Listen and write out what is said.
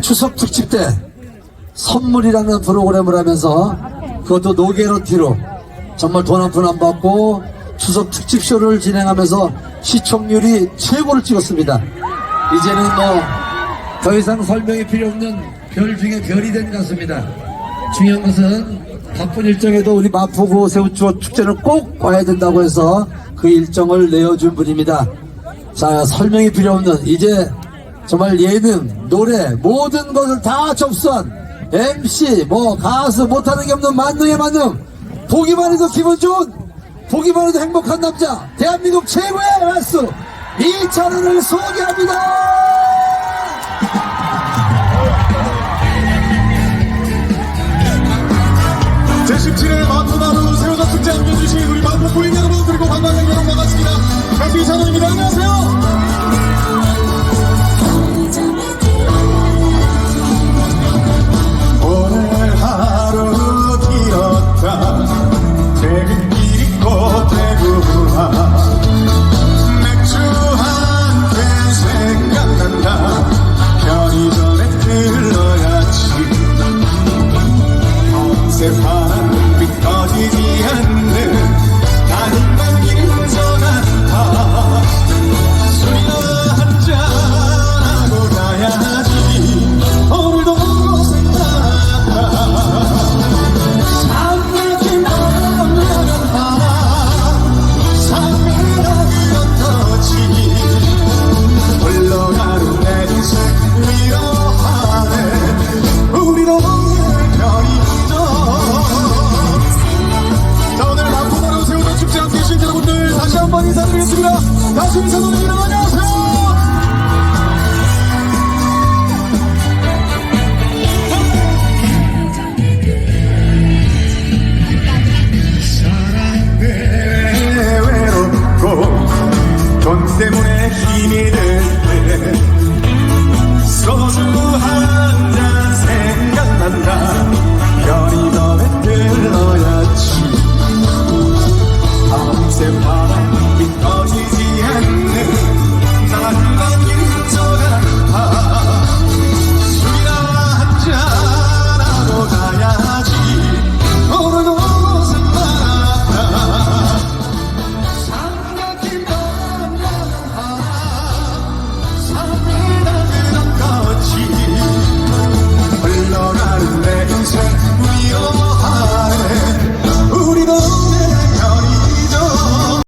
추석 특집 때 선물이라는 프로그램을 하면서 그것도 노게로티로 정말 돈 한 푼 안 받고 추석 특집 쇼를 진행하면서 시청률이 최고를 찍었습니다. 이제는 뭐 더 이상 설명이 필요 없는 별 중에 별이 된것 같습니다. 중요한 것은 바쁜 일정에도 우리 마포구 새우추어 축제는 꼭 와야 된다고 해서 그 일정을 내어준 분입니다. 자, 설명이 필요 없는 이제 정말 예능, 노래, 모든 것을 다 접수한 MC, 뭐 가수 못하는 게 없는 만능의 만능. 보기만 해도 기분 좋은, 보기만 해도 행복한 남자, 대한민국 최고의 가수 이찬원을 소개합니다. 인사드리겠습니다. 다시 인사드립니다 안녕